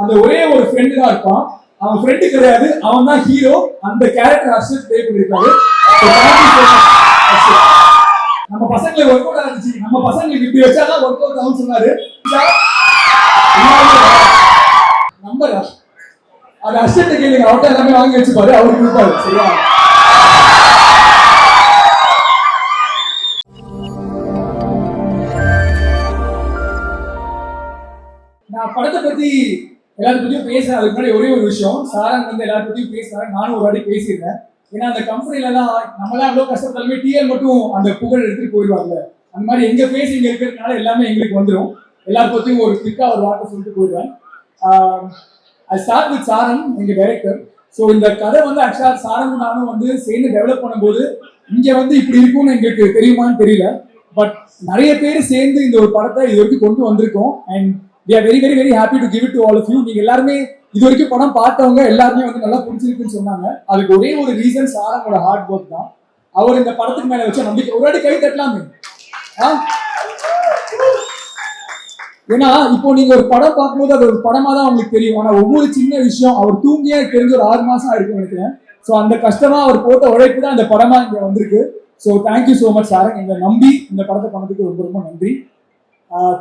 அந்த ஒரே ஒரு ஃப்ரெண்டு தான் இருப்பான். அவன் ஃப்ரெண்டு கிடையாது. அவன் தான் ஹீரோ அந்த கேரக்டர் அர்ஷத் பிளே பண்ணியிருக்காரு. நம்ம பசங்களுக்கு ஒர்க் அவுட் ஆச்சு நம்ம பசங்களுக்கு இப்படி வச்சாதான் ஒர்க் அவுட் ஆகும் சொன்னாரு. நம்பர் அது அர்ஷத்தை கேளுங்க. அவர்கிட்ட எல்லாமே வாங்கி வச்சுப்பாரு. அவரு கொடுப்பாரு. சரியா? நான் படத்தை பத்தி எல்லாரும் பேசுறேன். அதுக்கு முன்னாடி ஒரே ஒரு விஷயம். சாரன் வந்து எல்லாரும் பத்தியும் பேசுறாரு நானும் ஒரு வாட்டி பேசிடுறேன். ஏன்னா அந்த கம்பெனில எல்லாம் நம்மளாம் எவ்வளவு கஷ்டப்பட்டாலுமே டிஎல் மட்டும் அந்த புகழ் எடுத்துட்டு போயிடுவாங்க அந்த மாதிரி எங்க பேசி இங்க இருக்கிறதுனால எல்லாமே எங்களுக்கு வந்துடும் எல்லா பத்தியும் ஒரு திக்கா ஒரு வார்த்தை சொல்லிட்டு போயிடுவேன் அது ஸ்டார்ட் வித் சாரன் எங்க டைரக்டர் ஸோ இந்த கதை வந்து ஆக்சுவலா சாரன் நானும் வந்து சேர்ந்து டெவலப் பண்ணும்போது இங்க வந்து இப்படி இருக்கும்னு எங்களுக்கு தெரியுமான்னு தெரியல. பட் நிறைய பேர் சேர்ந்து இந்த ஒரு படத்தை இது வரைக்கும் கொண்டு வந்திருக்கோம். And we are very very very happy to give it to all of you நீங்க எல்லாருமே இது வரைக்கும் படம் பார்த்தவங்க எல்லாருமே வந்து நல்லா பிடிச்சிருக்குன்னு சொன்னாங்க. அதுக்கு ஒரே ஒரு ரீசன் சாரனோட ஹார்ட் ஒர்க் தான். அவர் இந்த படத்துக்கு மேல வச்ச நம்பிக்கை. ஒரு வாட்டி கை தட்டலாமே. ஏன்னா இப்போ நீங்க ஒரு படம் பார்க்கும்போது அது ஒரு படமா தான் உங்களுக்கு தெரியும். ஆனா ஒவ்வொரு சின்ன விஷயம் அவர் தூங்கியே தெரிஞ்ச ஒரு ஆறு மாசம் ஆயிருக்கும் நினைக்கிறேன். ஸோ அந்த கஷ்டமா அவர் போட்ட உழைப்பு தான் இந்த படமா இங்க வந்திருக்கு. So thank you so much sir எங்களை நம்பி இந்த படத்தை பண்ணதுக்கு ரொம்ப ரொம்ப நன்றி.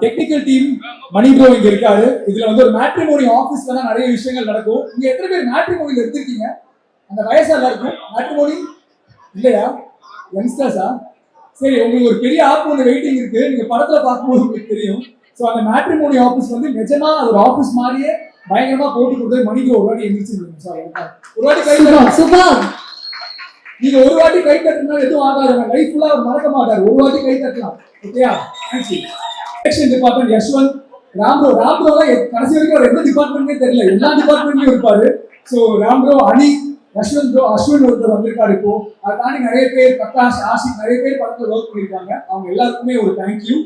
டெக்னிக்கல் டீம் மணி ப்ரோ இங்க இருக்காரு. இதுல வந்து ஒரு மேட்ரிமோனி ஆஃபீஸ்ல தான் நிறைய விஷயங்கள் நடக்கும். இங்க எத்தனை பேர் மேட்ரிமோனில எடுத்திருக்கீங்க அந்த வயசா எல்லாருக்கும்? மேட்ரிமோனி இல்லையா? யங்ஸ்டர்ஸா சரி உங்களுக்கு ஒரு பெரிய ஆப் ஒன்று வெயிட்டிங் இருக்கு. நீங்க படத்துல பார்க்கும்போது உங்களுக்கு தெரியும். ஸோ அந்த மேட்ரிமோனி ஆஃபீஸ் வந்து நிஜமா ஒரு ஆஃபீஸ் மாதிரியே பயங்கரமா போட்டு கொடுத்து மணிக்கு ஒரு வாட்டி எந்திரிச்சிருந்தீங்க சார். ஒரு வாட்டி கை. சூப்பர் நீங்க ஒரு வாட்டி கை தட்டினா எதுவும் ஆகாதுங்க. லைஃப் ஃபுல்லா மறக்க மாட்டார். ஒரு வாட்டி கை தட்டலாம். ஓகேயா thank you election department Yashwant Ramro Ramro கடைசி வரைக்கும் அவர் எந்த டிபார்ட்மெண்ட்னே தெரியல. எல்லா டிபார்ட்மெண்ட்லயும் இருப்பாரு. ஸோ ராம்ரோ அனி யஷ்வந்த் ப்ரோ அஸ்வின் ஒருத்தர் வந்திருக்காரு இப்போ. அதை தாண்டி நிறைய பேர் பிரகாஷ் ஆஷிக் நிறைய பேர் படத்தில் ஒர்க் பண்ணியிருக்காங்க. அவங்க எல்லாருக்குமே ஒரு தேங்க்யூ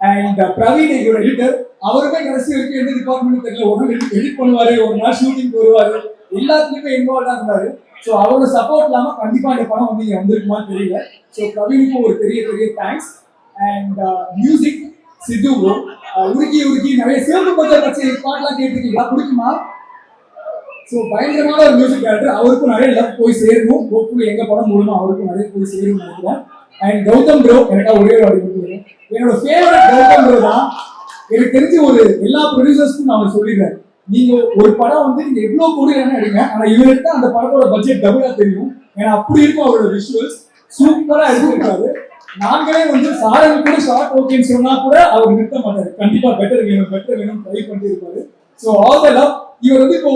அண்ட் பிரவீன் எங்களோட எடிட்டர் அவருமே கடைசி வரைக்கும் எந்த டிபார்ட்மெண்ட் தெரியல. ஒரு நாள் எடிட் பண்ணுவாரு ஒரு நாள் ஷூட்டிங் வருவாரு எல்லாத்துலயுமே இன்வால்வ் இருந்தாரு. ஸோ அவரோட சப்போர்ட் இல்லாமல் கண்டிப்பாக இந்த படம் வந்து இங்கே வந்திருக்குமான்னு தெரியல. ஸோ பிரவீனுக்கும் ஒரு பெரிய பெரிய தேங்க்ஸ் அண்ட் மியூசிக் சித்து உருக்கி உருக்கி நிறைய சேர்ந்து பச்சை பாட்டெல்லாம் கேட்டிருக்கீங்களா பிடிக்குமா? ஸோ பயங்கரமான ஒரு மியூசிக் டேரக்டர் அவருக்கும் நிறைய லவ் போய் சேரணும் ஹோப்ஃபுல்லி எங்க படம் மூலமா அவருக்கும் நிறைய போய் சேரும் நினைக்கிறேன். அண்ட் கௌதம் ப்ரோ எனக்கா ஒரே ஒரு என்னோட ஃபேவரட் கௌதம் ப்ரோ தான். எனக்கு தெரிஞ்சு ஒரு எல்லா ப்ரொடியூசர்ஸ்க்கும் நான் சொல்லிடுறேன். நீங்க ஒரு படம் வந்து நீங்க எவ்வளவு கோடி வேணா எடுங்க ஆனா இவருக்கு அந்த படத்தோட பட்ஜெட் டபுளா தெரியும். ஏன்னா அப்படி இருக்கும் அவரோட விஷுவல்ஸ் சூப்பரா எடுத்திருக்காரு. நாங்களே வந்து சாரங்க கூட ஷார்ட் ஓகேன்னு சொன்னா கூட அவர் நிறுத்த மாட்டாரு. கண்டிப்பா பெட்டர் வேணும் பெட்டர் வேணும் ட்ரை பண்ணிட்டு இருப்பாரு ஸோ ஆல் த லவ் இவர் வந்து இப்போ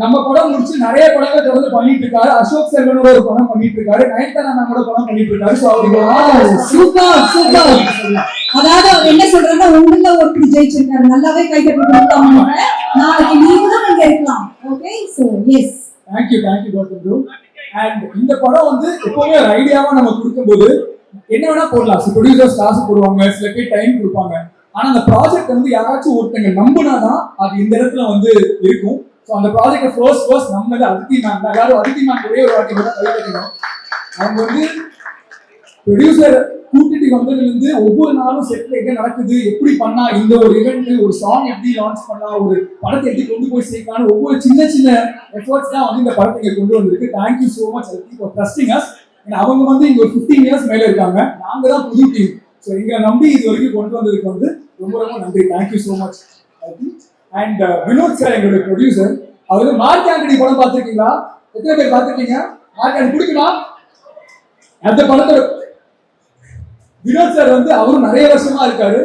நம்ம படம் முடிச்சு நிறைய படங்கள் தொடர்ந்து பண்ணிட்டு இருக்காரு அசோக் செல்வனோட ஒரு படம் பண்ணிட்டு இருக்காரு நயன்தாரா நம்மளோட படம் பண்ணிட்டு இருக்காரு ஸோ அவருக்கு சூப்பர் சூப்பர் அதாவது அவர் என்ன சொல்றாருன்னா ஒண்ணுல ஒருத்தர் ஜெயிச்சிருக்காரு. நல்லாவே கை தட்டி கொடுத்தாங்க நாளைக்கு நீங்களும் இங்க இருக்கலாம். Okay so yes thank you thank you Gautham and இந்த படம் வந்து எப்பவுமே ஒரு ஐடியாவா நம்ம கொடுக்கும்போது என்ன வேணா போடலாம். சில ப்ரொடியூசர்ஸ் காசு போடுவாங்க சில பேர் டைம் கொடுப்பாங்க. ஆனா அந்த ப்ராஜெக்ட் வந்து யாராச்சும் ஒருத்தங்க நம்பினாதான் அது இந்த இடத்துல வந்து இருக்கும். ஸோ அந்த ப்ராஜெக்ட் ஃபர்ஸ்ட் ஃபர்ஸ்ட் நம்பது அதித்தி மேம் தான் யாரும் அதித்தி மேம் ஒரே ஒரு வாட்டி கூட கை அவங்க வந்து ப்ரொடியூசர் கூட்டிட்டு வந்ததுலேருந்து ஒவ்வொரு நாளும் செட்ல என்ன நடக்குது எப்படி பண்ணா இந்த ஒரு இவெண்ட் ஒரு சாங் எப்படி லான்ச் பண்ணா ஒரு படத்தை எப்படி கொண்டு போய் சேர்க்கலாம்னு ஒவ்வொரு சின்ன சின்ன எஃபர்ட்ஸ் தான் வந்து இந்த படத்தை கொண்டு வந்திருக்கு. Thank you so much for trusting us அவங்க வந்து இங்க ஒரு ஃபிஃப்டீன் இயர்ஸ் மேல இருக்காங்க. நாங்க தான் புது டீம் ஸோ எங்களை நம்பி இது வரைக்கும் கொண்டு வந்ததுக்கு வந்து ரொம்ப ரொம்ப நன்றி. Thank you so much and Vinod sir எங்களுடைய ப்ரொடியூசர் அவர் வந்து மார்க் ஆண்டனி படம் பார்த்துருக்கீங்களா? எத்தனை பேர் பார்த்துருக்கீங்க? மார்க் ஆண்டனி பிடிக்குமா அந்த படத்தோட வினோத் சார் வந்து அவரும் நிறைய வருஷமா இருக்காரு.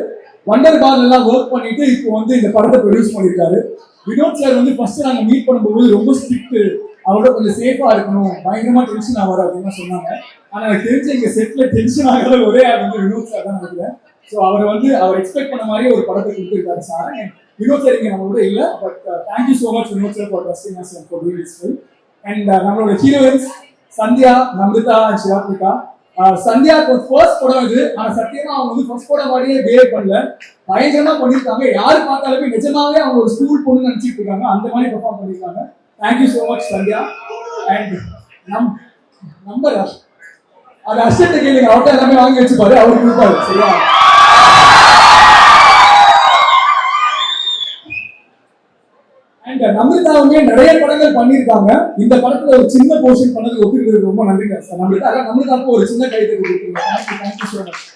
வண்டர் பால் எல்லாம் ஒர்க் பண்ணிட்டு இப்போ வந்து இந்த படத்தை ப்ரொடியூஸ் பண்ணியிருக்காரு. வினோத் சார் வந்து ஃபர்ஸ்ட் நாங்கள் மீட் பண்ணும்போது ரொம்ப ஸ்ட்ரிக்ட் அவரோட கொஞ்சம் சேஃபா இருக்கணும். பயங்கரமா டென்ஷன் ஆவார் அப்படின்னு சொன்னாங்க. ஆனா எனக்கு தெரிஞ்சு எங்க செட்ல டென்ஷன் ஆகாத ஒரே ஆள் வந்து வினோத் சார் தான் நினைக்கிறேன் ஸோ அவர் வந்து அவர் எக்ஸ்பெக்ட் பண்ண மாதிரி ஒரு படத்தை கொடுத்துருக்காரு சார் வினோத் சார் இங்க uh, uh, நம்மளோட இல்ல but thank you so much Vinod sir for trusting us for do it's and நம்மளோட heroines Sandhya Namrita and சிவாத்ரிகா uh, சந்தியாவுக்கு ஒரு ஃபர்ஸ்ட் படம் இது. ஆனா சத்தியமா அவங்க வந்து ஃபர்ஸ்ட் படம் மாதிரியே பிஹேவ் பண்ணல. பயங்கரமா பண்ணிருக்காங்க. யார் பார்த்தாலுமே நிஜமாவே அவங்க ஒரு ஸ்கூல் பொண்ணு நினைச்சிட்டு இருக்காங்க. அந்த மாதிரி பெர்ஃபார்ம் பண்ணிருக்காங்க. Thank you so much Sandhya and நம் நம்பர் அது அர்ஷத்தை கேளுங்க. அவர்கிட்ட எல்லாமே வாங்கி வச்சுப்பாரு அவருக்கு கொடுப்பாரு. சரியா? அண்ட் அவங்க நிறைய படங்கள் பண்ணியிருக்காங்க. இந்த படத்துல ஒரு சின்ன போர்ஷன் பண்ணது ஒத்துக்கிறது ரொம்ப நன்றிங்க சார் நமிதா அதான் நமிதாவுக்கு ஒரு சின்ன கைது கொடுத்துருங்க thank you thank you so much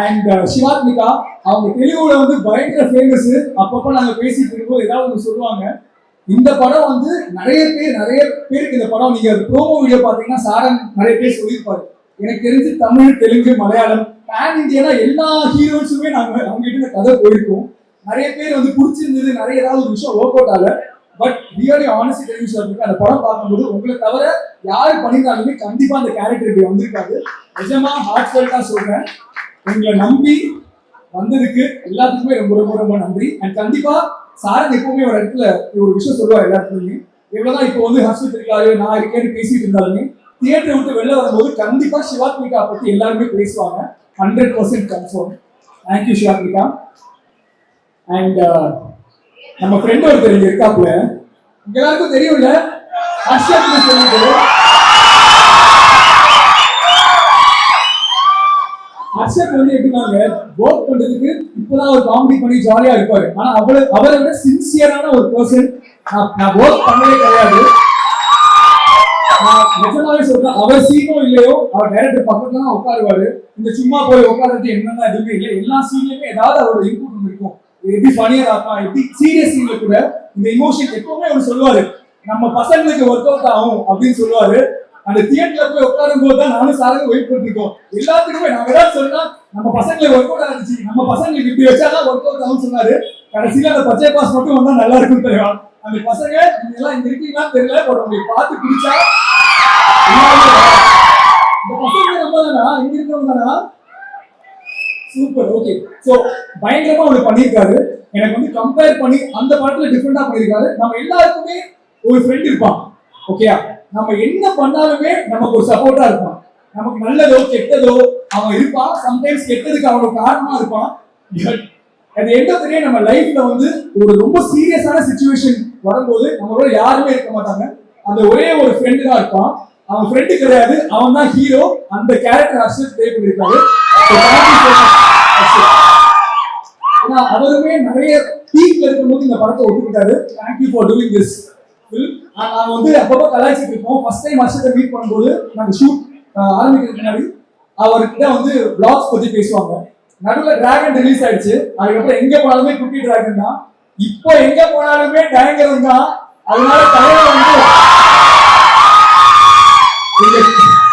and Shivathmika அவங்க தெலுங்குல வந்து பயங்கர ஃபேமஸ் அப்பப்போ நாங்கள் பேசிட்டு இருக்கோம். ஏதாவது ஒன்று சொல்லுவாங்க. இந்த படம் வந்து நிறைய பேர் நிறைய பேருக்கு இந்த படம் நீங்க ப்ரோமோ வீடியோ பாத்தீங்கன்னா சாரன் நிறைய பேர் சொல்லியிருப்பாரு. எனக்கு தெரிஞ்சு தமிழ் தெலுங்கு மலையாளம் பேன் இந்தியானா எல்லா ஹீரோஸுமே நாங்க அவங்க கிட்ட இந்த கதை போயிருக்கோம். நிறைய பேர் வந்து பிடிச்சிருந்தது நிறைய ஏதாவது ஒரு விஷயம் ஒர்க் அவுட் ஆகல. பட் ரியலி ஆனஸ்டி டெலிவிஷன் இருக்கு அந்த படம் பார்க்கும்போது உங்களை தவிர யாரு பண்ணியிருந்தாலுமே கண்டிப்பா அந்த கேரக்டர் இப்படி வந்திருக்காது. நிஜமா ஹார்ட் ஃபெல்ட்டா சொல்றேன். உங்களை நம்பி வந்ததுக்கு எல்லாத்துக்குமே ரொம்ப ரொம்ப ரொம்ப நன்றி. அண்ட் கண்டிப்பா சாரன் எப்பவுமே ஒரு இடத்துல ஒரு விஷயம் சொல்லுவார் எல்லாத்துக்குமே. எவ்வளவுதான் இப்போ வந்து ஹாஸ்பிட்டல் இருக்காரு நான் இருக்கேன்னு பேசிட்டு இருந்தாலுமே தியேட்டர் விட்டு வெளில வரும்போது கண்டிப்பா சிவாத்மிகா பத்தி எல்லாருமே பேசுவாங்க. Hundred percent confirm thank you Shivathmika. And uh, நம்ம ஃப்ரெண்ட் ஒருத்தர் இங்க இருக்காப்புல. உங்க எல்லாருக்கும் தெரியும்ல? ஹர்ஷத்னு சொல்லிட்டு. அக்ஷத் வந்து எப்படினாங்க ஒர்க் பண்றதுக்கு இப்பதான் ஒரு காமெடி பண்ணி ஜாலியா இருப்பாரு. ஆனா அவளை அவரை விட சின்சியரான ஒரு பர்சன் நான் ஒர்க் பண்ணவே கிடையாது. நான் நிஜமாவே சொல்றேன் அவர் சீனும் இல்லையோ அவர் டைரக்டர் பக்கத்துல தான் உட்காருவாரு. இந்த சும்மா போய் உட்கார்றது என்னென்ன எதுவுமே இல்லை. எல்லா சீன்லயுமே ஏதாவது அவரோட இன்புட் இருக்கும். எப்படி ஃபனியர் ஆகலாம் எப்படி சீரியஸ் சீன்ல கூட இந்த இமோஷன் எப்பவுமே அவர் சொல்லுவாரு. நம்ம பசங்களுக்கு ஒர்க் அவுட் ஆகும் அப்படின்னு சொல்லுவாரு. அந்த தியேட்டர்ல போய் உட்காரும் போது தான் நானும் சாரங்க வெயிட் பண்ணிருக்கோம் எல்லாத்துக்குமே நம்ம ஏதாவது சொன்னா நம்ம பசங்களுக்கு ஒர்க் அவுட் ஆச்சு நம்ம பசங்களுக்கு இப்படி வச்சாதான் ஒர்க் அவுட் ஆகும் சொன்னாரு. கடைசியில அந்த பச்சை பாஸ் மட்டும் வந்தா நல்லா இருக்கும் தெரியும்? அந்த பசங்க நீங்க எல்லாம் இங்க இருக்கீங்களா தெரியல பட் உங்களுக்கு பார்த்து பிடிச்சா இந்த பசங்க நம்ம தானா இங்க இருக்கிறவங்க தானா சூப்பர் ஓகே சோ பயங்கரமா அவர் பண்ணியிருக்காரு. எனக்கு வந்து கம்பேர் பண்ணி அந்த படத்துல டிஃப்ரெண்டா பண்ணியிருக்காரு. நம்ம எல்லாருக்குமே ஒரு ஃப்ரெண்ட் இருப்பான். ஓகேயா நம்ம என்ன பண்ணாலுமே நமக்கு ஒரு சப்போர்ட்டா இருப்பான். நமக்கு நல்லதோ கெட்டதோ அவன் இருப்பான். சம்டைம்ஸ் கெட்டதுக்கு அவனோட காரணமா இருப்பான். அது எண்ட் நம்ம லைஃப்ல வந்து ஒரு ரொம்ப சீரியஸான சுச்சுவேஷன் வரும்போது நம்மளோட யாருமே இருக்க மாட்டாங்க. அந்த ஒரே ஒரு ஃப்ரெண்டு தான் இருப்பான். அவன் ஃப்ரெண்டு கிடையாது. அவன் தான் ஹீரோ அந்த கேரக்டர் அர்ஷத் ப்ளே பண்ணியிருக்காரு ஏன்னா அவருமே நிறைய பீக்ல இருக்கும்போது இந்த படத்தை ஒத்துக்கிட்டாரு. Thank you for doing this நாங்கள் வந்து அப்பப்போ கலாய்ச்சிட்டு இருப்போம். ஃபர்ஸ்ட் டைம் வருஷத்தை மீட் பண்ணும்போது நாங்கள் ஷூட் ஆரம்பிக்கிறதுக்கு முன்னாடி அவர்கிட்ட வந்து பிளாக்ஸ் பற்றி பேசுவாங்க. நடுவில் டிராகன் ரிலீஸ் ஆயிடுச்சு. அதுக்கப்புறம் எங்க போனாலுமே குட்டி டிராகன் தான். இப்போ எங்க போனாலுமே டேங்கர் தான். அதனால தலைவர் வந்து எங்க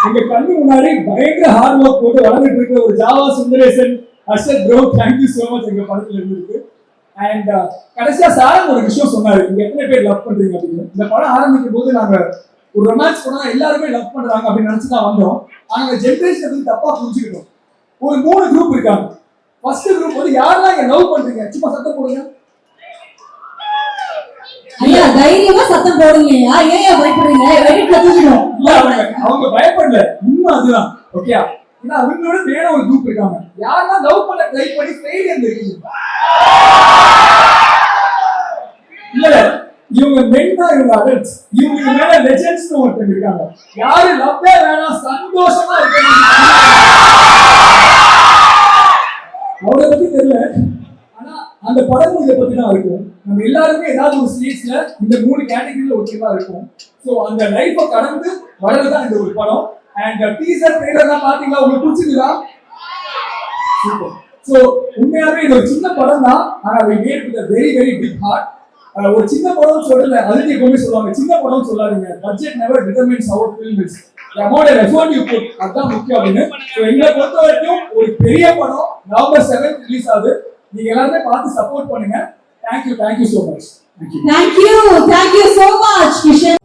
எங்க கண்ணு முன்னாடி பயங்கர ஹார்ட் ஒர்க் போட்டு வளர்ந்துட்டு இருக்க ஒரு Java Sundaresan Harshad bro thank you so much எங்க படத்துல இருந்திருக்கு. அண்ட் கடைசியா சாரம் ஒரு விஷயம் சொன்னாரு. இங்க எத்தனை பேர் லவ் பண்றீங்க அப்படின்னு. இந்த படம் ஆரம்பிக்கும் போது நாங்க ஒரு ரொமான்ஸ் படம் எல்லாருமே லவ் பண்றாங்க அப்படின்னு நினைச்சு தான் வந்தோம். ஆனா ஜென்ரேஷன் வந்து தப்பா புரிஞ்சுக்கிட்டோம். ஒரு மூணு குரூப் இருக்காங்க. ஃபர்ஸ்ட் குரூப் வந்து யாரெல்லாம் இங்க லவ் பண்றீங்க? சும்மா சத்தம் போடுங்க. ஐயா தைரியமா சத்தம் போடுங்கய்யா ஏன் பயப்படுறீங்க? அவங்க பயப்படல. உண்மை அதுதான். ஓகேயா ஏன்னா அவங்களோட வேற ஒரு குரூப் இருக்காங்க. யாரெல்லாம் லவ் பண்ண ட்ரை பண்ணி ஃபெயிலியர் இருக்கீங்க இல்ல இவங்க மென் தான் இவங்க அடல்ட்ஸ் இவங்களுக்கு மேல லெஜெண்ட்ஸ் ஒருத்தங்க இருக்காங்க. யாரு லவ்வே வேணாம் சந்தோஷமா இருக்காங்க அவரை பத்தி தெரியல. ஆனா அந்த படமும் இதை பத்தி தான் இருக்கும். நம்ம எல்லாருமே ஏதாவது ஒரு ஸ்டேஜ்ல இந்த மூணு கேட்டகரியில ஒருத்தரா இருக்கும் ஸோ அந்த லைஃப்பை கடந்து வர்றதுதான் இந்த ஒரு படம். அண்ட் டீசர் ட்ரெய்லர்லாம் பாத்தீங்களா உங்களுக்கு பிடிச்சிருக்கா சூப்பர் சோ உண்மையாவே இது ஒரு சின்ன படம் தான். ஆனா we made with very very big heart ஒரு சின்ன படம் சொல்லல அதுக்கு எப்பவுமே சொல்லுவாங்க. சின்ன படம் சொல்லாதீங்க. Budget never determines our film is amount effort you put அதான் முக்கியம் அப்படின்னு. ஸோ எங்களை பொறுத்த வரைக்கும் ஒரு பெரிய படம் நவம்பர் செவன்த் ரிலீஸ் ஆகுது. நீங்க எல்லாருமே பார்த்து சப்போர்ட் பண்ணுங்க. Thank you thank you so much thank you thank you much விஷயம்